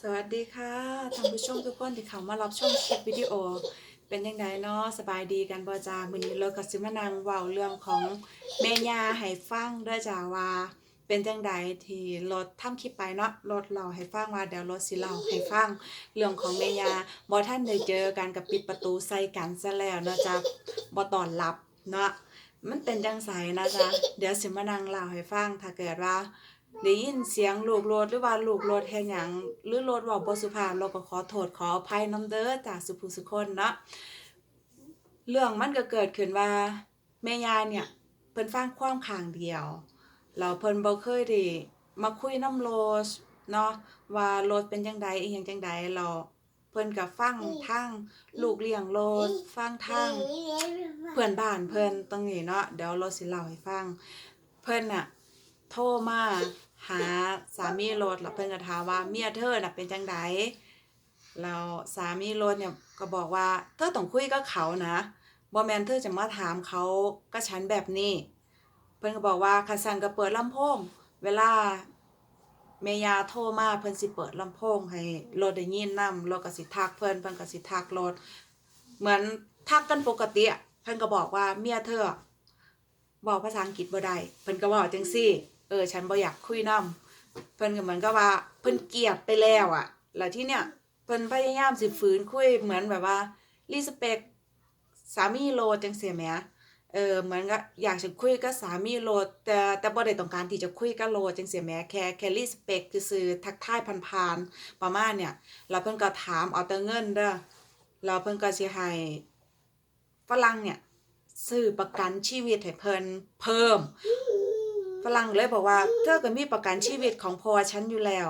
สวัสดีค่ะท่านผู้ชมทุกคนที่เข้ามารับชมคลิปวิดีโอ เป็นยังไงเนาะสบายดีกันบ่จ้ามื้อนี้เราก็สิมานังเว้าเรื่องของแม่ย่าให้ฟังเด้อจ้าว่า เป็นจังใดที่รถทำคลิปไปเนาะรถเล่าให้ฟังว่าเดี๋ยวรถสิเล่าให้ฟังเรื่องของแม่ย่าบ่ท่านได้เจอกันกับปิดประตูใส่กันซะแล้วเนาะจ้าบ่ต้อนรับเนาะมันเป็นจังไสนะจ๊ะเดี๋ยวสิมานังเล่าให้ฟังถ้าเกิดว่า ได้ยินเสียงลูกรถหรือว่าลูกรถแห่หยังหรือรถเว้าบ่สุภาพเราก็ขอโทษขออภัยนํเด้อจากสุผู้สุคนเนาะเรื่องมันก็เกิดขึ้นว่าแม่ยายเนี่ยเพิ่นฟังความข้างเดียวแล้วเพิ่นบ่เคยได้มาคุยน้ำโลดเนาะว่ารถเป็นจังใดอีหยังจังใดแล้วเพิ่นก็ฟังทางลูกเลี้ยงรถฟังทางเพื่อนบ้านเพิ่นตรงนี้เนาะเดี๋ยวเราสิเล่าให้ฟัง เพิ่นน่ะโทรมา หาสามีรถแล้วเพิ่นก็ถามว่าเมียเธอน่ะเป็นจังไดแล้วสามีรถเนี่ยก็บอกว่าเธอต้องคุยกับเขานะบ่แมนเธอจะมาถามเขากับฉันแบบนี้ เพิ่นก็บอกว่าคันสั่นก็เปิดลำโพง เวลาแม่ยาโทรมาเพิ่นสิเปิดลำโพงให้รถได้ยินนำรถก็สิทักเพิ่นเพิ่นก็สิทักรถเหมือนทักกันปกติเพิ่นก็บอกว่าเมียเธอบอกภาษาอังกฤษบ่ได้เพิ่นก็บอกจังซี่ เออ ฉันบ่อยากคุยนํเพิ่นก็เหมือนกับว่า เพิ่นเกลียดไปแล้วอะแล้วที่เนี่ยเพิ่นพยายามสิฝืนคุยเหมือนแบบว่ารีสเปคสามีโลจังซี่แหมเออเหมือนกับอยากจะคุยกับสามีโลดแต่แต่บ่ได้ต้องการที่จะคุยกับโลจังซี่แหมแค่แค่รีสเปกคือซื่อทักทายผ่านๆประมาณเนี่ยแล้วเพิ่นก็ถามเอาแต่เงินเด้อแล้วเพิ่นก็สิให้ฝรั่งเนี่ยซื้อประกันชีวิตให้เพิ่นเพิ่ม ฝรั่งเลยบอกว่า เธอก็มีประกันชีวิตของพ่อฉันอยู่แล้ว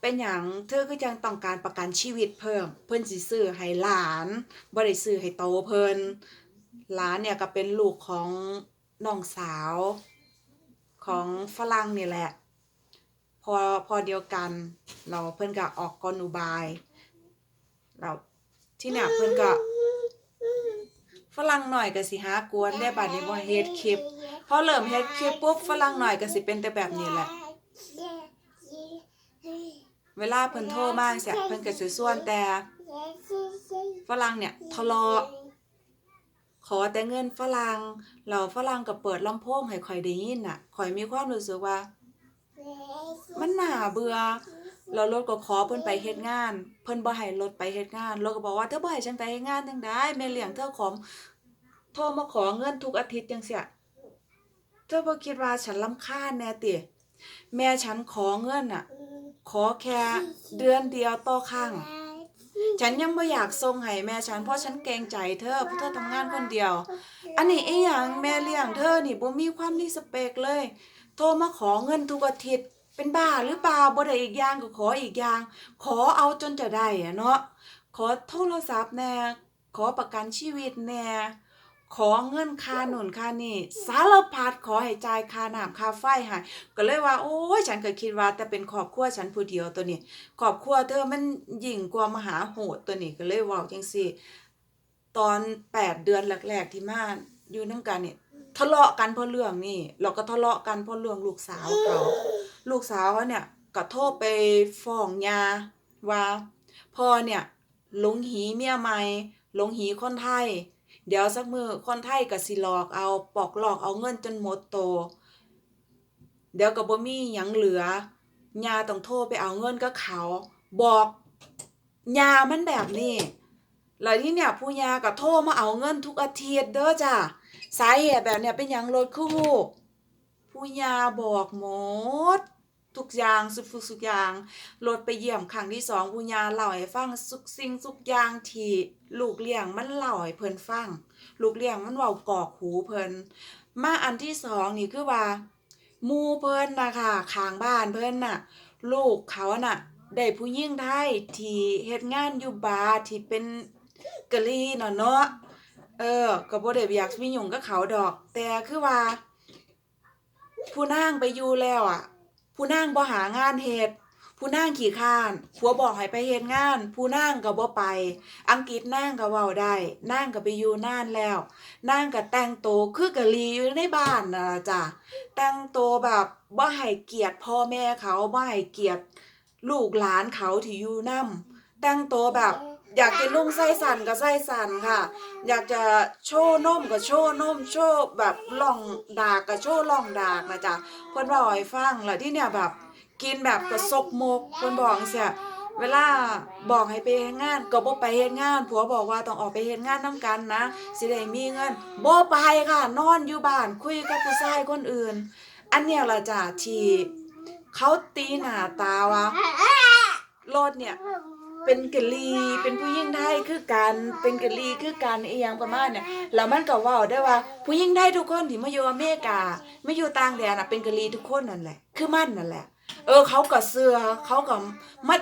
เป็นหยังเธอก็ยังต้องการประกันชีวิตเพิ่ม เพิ่นสิซื้อให้หลานบ่ได้ซื้อให้โตเพิ่นหลานเนี่ยก็เป็นลูกของน้องสาวของฝรั่งนี่แหละ พอพอเดียวกัน เราเพิ่นก็ออกกลอุบายเราที่เนี่ยเพิ่นก็ ฝรั่งหน่อยก็สิหากวนได้บัดนี้บ่เฮ็ดคลิปพอเริ่มเฮ็ดคลิปปุ๊บฝรั่งหน่อยก็สิเป็นแต่แบบนี้แหละ เวลาเพิ่นโทรมาจังซี้เพิ่นก็สิส่วนแต่ฝรั่งเนี่ยทะเลาะขอแต่เงินฝรั่งแล้วฝรั่งก็เปิดลำโพงให้ข่อยได้ยินน่ะข่อยมีความรู้สึกว่า มันน่าเบื่อ แล้วรถก็ขอเพิ่นไปเฮ็ดงาน เพิ่นบ่ให้รถไปเฮ็ดงานรถก็บอกว่าเธอบ่ให้ฉันไปเฮ็ดงานจังได๋แม่เลี้ยงเธอขอโทรมาขอเงินทุกอาทิตย์จังซี่เธอบ่คิดว่าฉันรำคาญแน่ติแม่ฉันขอเงินน่ะ ขอแค่เดือนเดียวต่อครั้งฉันยังบ่อยากส่งให้แม่ฉันเพราะฉันเกรงใจเธอเพราะเธอทำงานคนเดียว อันนี้ไอีหยังแม่เลี้ยงเธอนี่บ่มีความรีสเปคเลย โทรมาขอเงินทุกอาทิตย์ เป็นบ้าหรือเปล่าบ่ได้อีกอย่างก็ขออีกอย่าง ขอเอาจนจะได้อะเนาะขอโทรศัพท์แน่ขอประกันชีวิตแน่ขอเงินค่าหนุนค่านี่สารพัดขอให้จ่ายค่าน้ำค่าไฟให้ก็เลยว่า โอ้ยฉันก็คิดว่า แต่เป็นครอบครัวฉันผู้เดียวตัวนี้ครอบครัวเธอมันยิ่งกว่ามหาโหดตัวนี้ก็เลยว้าจังซี่ ตอน8เดือนแรกๆที่มาอยู่นำกันเนี่ยทะเลาะกันเพราะเรื่องนี้แล้วก็ทะเลาะกันเพราะเรื่องลูกสาวเขา ลูกสาวเขาเนี่ยก็โทรไปฟ้องยาว่าพ่อเนี่ยหลงหีเมียใหม่หลงหีคนไทย เดี๋ยวสักมือคนไทยก็สิหลอกเอาปอกหลอกเอาเงินจนหมดโต เดี๋ยวก็บ่มีหยังเหลือยาต้องโทรไปเอาเงินกับเขา บอกยามันแบบนี้แล้วที่เนี่ยผู้ยาก็โทรมาเอาเงินทุกอาทิตย์เด้อจ้ะสาเหตุแบบเนี้ยเป็นหยังรถคือฮู้ผู้ ยาบอกหมด ทุกอย่างสุกทุกสุกอย่างรถไปเยี่ยมครั้งที่สองผู้ยาเล่าให้ฟังสุกสิ่งทุกอย่างที่ลูกเลี้ยงมันเล่าให้เพิ่นฟัง ลูกเลี้ยงมันเว้ากอกหูเพิ่นมาอันที่สองนี่คือว่ามูเพิ่นน่ะค่ะข้างบ้านเพิ่นน่ะ ลูกเขาน่ะได้ผู้หญิงไทยที่เฮ็ดงานอยู่บาร์ที่เป็นกะลีเนาะเนาะเออก็บ่ได้อยากมีหยุ่งกับเขาดอก แต่คือว่า ผู้นางไปอยู่แล้วอะ ผู้นางบ่หางานเฮ็ดผู้นางขี้คร้านผัวบอกให้ไปเฮ็ดงาน ผู้นางก็บ่ไป อังกฤษนางก็เว้าได้นางก็ไปอยู่นานแล้วนางก็แต่งโตวคือกะลีอยู่ในบ้านน่ะจ้ะแต่งโตวแบบบ่ให้เกียรติพ่อแม่เขาบ่ให้เกียรติลูกหลานเขาที่อยู่นำแต่งตัวแบบ อยากจะนุ่งไส้สันก็ไส้สันค่ะ อยากจะโชว์นมก็โชว์นมโชว์แบบล่องดากก็โชว์ล่องดากนะจ๊ะเพิ่นบอกให้ฟังแล้วที่เนี่ยแบบกินแบบกระซกมกเพิ่นบอกเสียเวลาบอกให้ไปเฮ็ดงานก็บ่ไปเฮ็ดงานผัวบอกว่าต้องออกไปเฮ็ดงานนํกันนะสิได้มีเงินบ่ไปค่ะ นอนอยู่บ้านคุยกับผู้ชายคนอื่น อันเนี้ยล่ะจ้ะที่เขาตีหน้าตาว่าโลดเนี่ย เป็นกะลีเป็นผู้หญิงไทยคือกันเป็นกะลีคือกันอียงประมาณเนี่ยแล้วมันก็ว้าได้ว่า ผู้หญิงไทยทุกคนที่มาอยู่อเมริกาไม่อยู่ต่างแดนน่ะเป็นกะลีทุกคนนั่นแหละ คือมันนั่นแหละ เออ เขาก็เสือเขาก็มา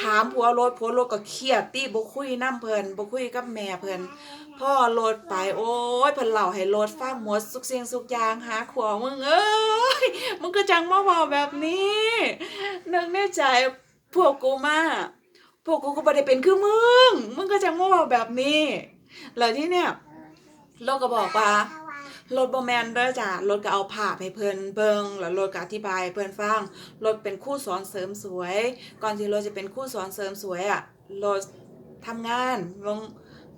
ถามผัวรถผัวรถก็เครียดติบ่คุยน้ำเพิ่นบ่คุยกับแม่เพิ่นพ่อรถไปโอ้ยเพิ่นเล่าให้รถฟังหมดสุกเสียงสุกยางหาขวมึงเอ้ยมึงก็จังมาเว้าแบบนี้นึกในใจพวกกูมาพ วกกูก็บ่ได้เป็นคือมึง มึงก็จังมาเว้าแบบนี้แล้วที่เนี่ยโลกก็บอกว่ารถบ่แมนเด้อจ้ะรถก็เอาภาพให้เพิ่นเบิงแล้วรถก็อธิบายเพิ่นฟังรถเป็นคู่สอนเสริมสวย ก่อนที่รถจะเป็นคู่สอนเสริมสวยอะรถทำงานลง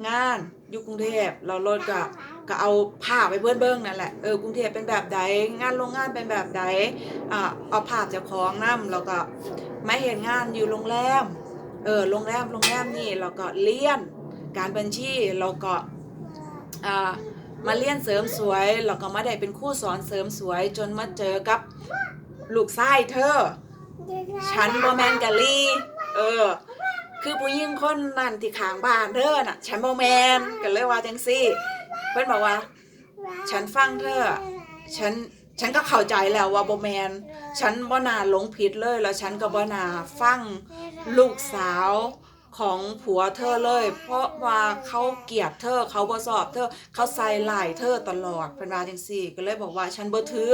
งานอยู่กรุงเทพแล้วรถก็ก็เอาภาพไปเพิ่นเบิงนั่นแหละเออกรุงเทพเป็นแบบใดงานโรงงานเป็นแบบใดอ่าเอาภาพเจ้าของนํแล้วก็ไมาเฮ็ดงานอยู่โรงแรม เออโรงแรมโรงแรมนี่เราก็เรียนการบัญชีเราก็อ่ามาเรียนเสริมสวยเราก็มาได้เป็นคู่สอนเสริมสวยจนมาเจอกับลูกชายเธอ ฉันบ่แมนกะลีเออ คือผู้หญิงคนนั่นที่ขางบ้านเธอน่ะ ฉันบ่แมนก็เลยว่าจังซี่ เพิ่นบอกว่า ฉันฟังเธอ ฉัน ฉันก็เข้าใจแล้วว่าบ่แมนฉันบ่น่าหลงผิดเลย แล้วฉันก็บ่น่าฟังลูกสาวของผัวเธอเลย เพราะว่าเขาเกลียดเธอเขาบ่ชอบเธอเขาใส่ร้ายเธอตลอดเป็นว่าจังซี่ ก็เลยบอกว่าฉันบ่ถือ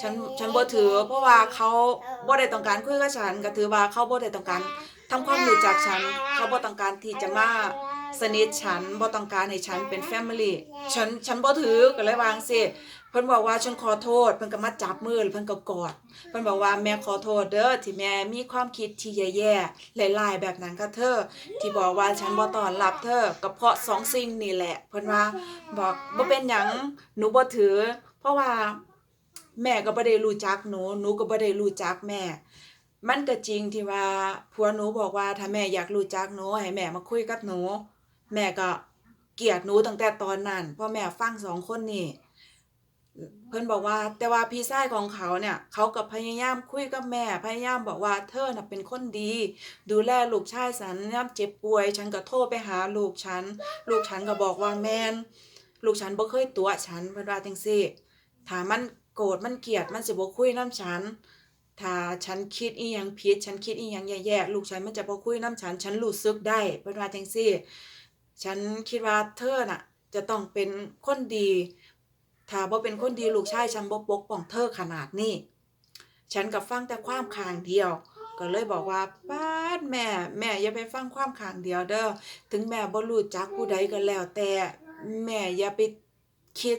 ฉันฉันบ่ถือ เพราะว่าเขาบ่ได้ต้องการคุยกับฉันก็ถือว่าเขาบ่ได้ต้องการทำความรู้จักฉัน เขาบ่ต้องการที่จะมาสนิทฉันบ่ต้องการให้ฉันเป็นแฟมิลี่ฉันฉันบ่ถือก็เลยวาจั่งสิเพิ่นบอกว่าฉันขอโทษ เพิ่นก็มาจับมือเพิ่นก็กอด เพิ่นบอกว่าแม่ขอโทษเด้อที่แม่มีความคิดที่แย่ๆหลายๆแบบนั้นกับเธอ ที่บอกว่าฉันบ่ต้อนรับเธอก็เพราะสองสิ่งนี่แหละ เพิ่นว่าบอกบ่เป็นหยังหนูบ่ถือ เพราะว่าแม่ก็บ่ได้รู้จักหนูหนูก็บ่ได้รู้จักแม่ มันก็จริงที่ว่าผัวหนูบอกว่าถ้าแม่อยากรู้จักหนูให้แม่มาคุยกับหนู แม่ก็เกลียดหนูตั้งแต่ตอนนั้นเพราะแม่ฟังสองคนนี่ เพิ่นบอกว่าแต่ว่าพี่ชายของเขาเนี่ยเขาก็พยายามคุยกับแม่พยายามบอกว่าเธอน่ะเป็นคนดี ดูแลลูกชายฉันยามเจ็บป่วย ฉันก็โทรไปหาลูกฉัน ลูกฉันก็บอกว่าแมนลูกฉันบ่เคยตัวฉันเพิ่นว่าจังซี่ถ้ามันโกรธมันเกลียดมันสิบ่คุยนํฉันถ้าฉันคิดอีหยังผิดฉันคิดอีหยังแย่ๆลูกฉันมันจะบ่คุยนํฉัน ฉันรู้สึกได้เพิ่นว่าจังซี่ ฉันคิดว่าเธอน่ะจะต้องเป็นคนดี ถ้าบ่เป็นคนดีลูกชายฉันบ่ปกป้องเธอขนาดนี้ ฉันก็ฟังแต่ความข้างเดียว ก็เลยบอกว่าป้าดแม่ แม่อย่าไปฟังความข้างเดียวเด้อ ถึงแม่บ่รู้จักผู้ใดก็แล้ว แต่แม่อย่าไปคิด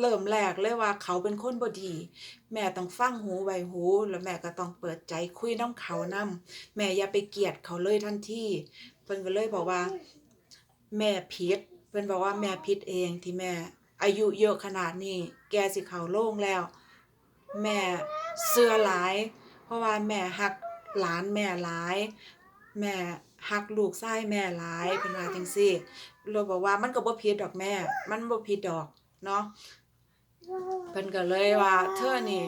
เริ่มแรกเลยว่าเขาเป็นคนบ่ดี แม่ต้องฟังหูไวหู แล้วแม่ก็ต้องเปิดใจคุยน้ำเขานํแม่อย่าไปเกลียดเขาเลยทันทีเพิ่นก็เลยบอกว่า แม่ผิดเพิ่นบอกว่าแม่ผิดเองที่แม่ อายุเยอะขนาดนี้ แกสิเขาโรงแล้ว แม่เชื่อหลาย เพราะว่าแม่ฮักหลานแม่หลาย แม่ฮักลูกชายแม่หลายเพิ่นว่าจังซี่ เราบอกว่ามันก็บ่ผิดดอกแม่ มันบ่ผิดดอกเนาะเพิ่นก็เลยว่า เธอนี่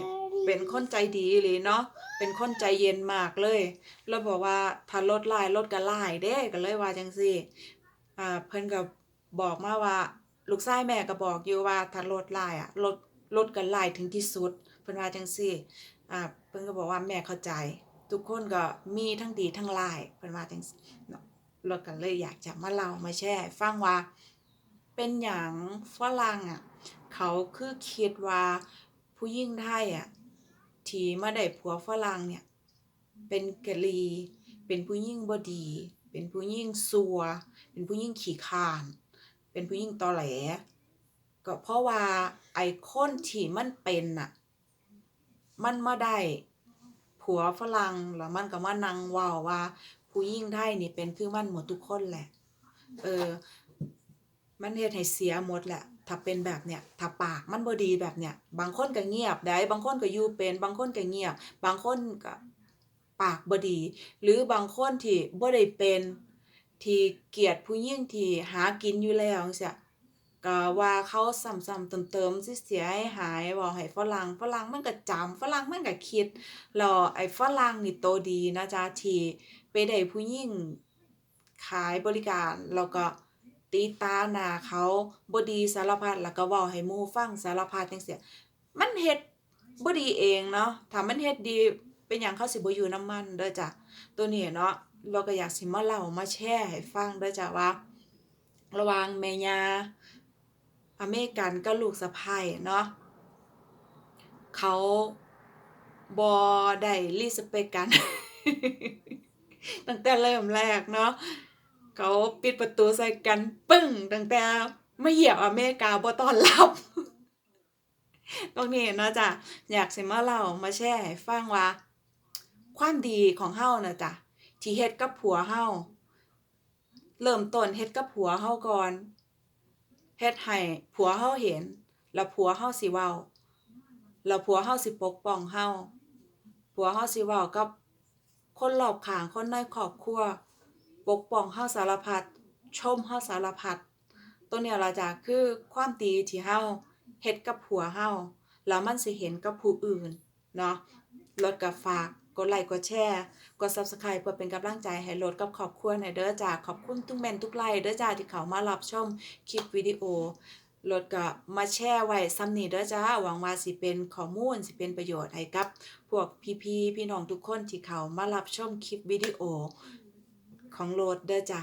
เป็นคนใจดีอีหลีเนาะ เป็นคนใจเย็นมากเลย แล้วบอกว่าถ้ารถหลายรถก็ลายเด้ก็เลยว่าจังซี่ อ่า เพิ่นก็บอกมาว่า ลูกชายแม่ก็บอกอยู่ว่าถ้ารถลายอะรถรถก็หลายถึงที่สุดเพิ่นว่าจังซี่อ่าเพิ่นก็บอกว่าแม่เข้าใจ ทุกคนก็มีทั้งดีทั้งร้ายเพิ่นว่าจังซี่เนาะรถก็เลยอยากจะมาเล่ามาแชร์ฟังว่า เป็นหยังฝรั่งอะเขาคือคิดว่าผู้หญิงไทยอะที่มาได้ผัวฝรั่งเนี่ยเป็นกะลี เป็นผู้หญิงบดี เป็นผู้หญิงซัว เป็นผู้หญิงขี้คาน เป็นผู้หญิงตอแหล ก็เพราะว่าไอ้คนที่มันเป็นน่ะ มันมาได้ ผัวฝรั่งแล้วมันก็มานั่งว้าว่า ผู้หญิงไทยนี่เป็นคือมันหมดทุกคนแหละ เออ มันเฮ็ดให้เสียหมดแหละ ถ้าเป็นแบบเนี้ย ถ้าปากมันบ่ดีแบบเนี้ย บางคนก็เงียบได้ บางคนก็อยู่เป็น บางคนก็เงียบ บางคนก็ปากบ่ดี หรือบางคนที่บ่ได้เป็น ที่เกียดผู้หญิงที่หากินอยู่แล้วจั่งซี้ก็ว่าเขาซ้ำๆเติมๆสิเสียให้หายเว้าให้ฝรั่งฝรั่งมันก็จำฝรั่งมันก็คิดแล้วไอ้ฝรั่งนี่โตดีนะจ๊ะที่ไปได้ผู้หญิงขายบริการแล้วก็ติตาหน้าเขาบ่ดีสารพัดแล้วก็เว้าให้หมู่ฟังสารพัดจั่งซี้มันเฮ็ดบ่ดีเองเนาะถ้ามันเฮ็ดดีเป็นหยังเขาสิบ่อยู่นำมันเด้อจ้ะตัวนี้เนาะ เราก็อยากสิมาเล่ามาแชร์ให้ฟังด้อจ้ะว่า ระว่างแม่ย่าอเมริกันกับลูกสะใภ้เนาะเขาบ่ได้ respect กัน ตั้งแต่เริ่มแรกเนาะเขาปิดประตูใส่กันปึ้ง ตั้งแต่ไมาเหยียบอเมริกาบ่ต้อนรับ ตรงนี้เนาะจ้ะอยากสิมาเล่ามาแชร์ให้ฟังว่า ความดีของเรานะจ้ะ ที่เฮ็ดกับผัวเราเริ่มต้นเฮ็ดกับผัวเราก่อนเฮ็ดให้ผัวเราเห็น แล้วผัวเราสิเว้าแล้วผัวเราสิปกป้องเราผัวเราสิเว้ากับคนรอบข้างคนในครอบครัวปกป้องเราสารพัดชมเราสารพัดตัวเนี้ยล่ะจ้ะคือความดีที่เราเฮ็ดกับผัวเราแล้วมันสิเห็นกับผู้อื่นเนาะแล้วก็ฝาก กดไลค์กดแชร์กด Subscribe เพื่อเป็นกำลังใจให้โลดกับขอบคุณในเด้อจ้าขอบคุณทุกเมนทุกไลค์เด้อจ้าที่เข้ามารับชมคลิปวิดีโอโลดก็มาแชร์ไว้ซ้ำนี้เด้อจ้าหวังว่าสิเป็นข้อมูลสิเป็นประโยชน์ให้กับ พวกพี่ๆพี่น้องทุกคนที่เข้ามารับชมคลิปวิดีโอของโลดเด้อจ้า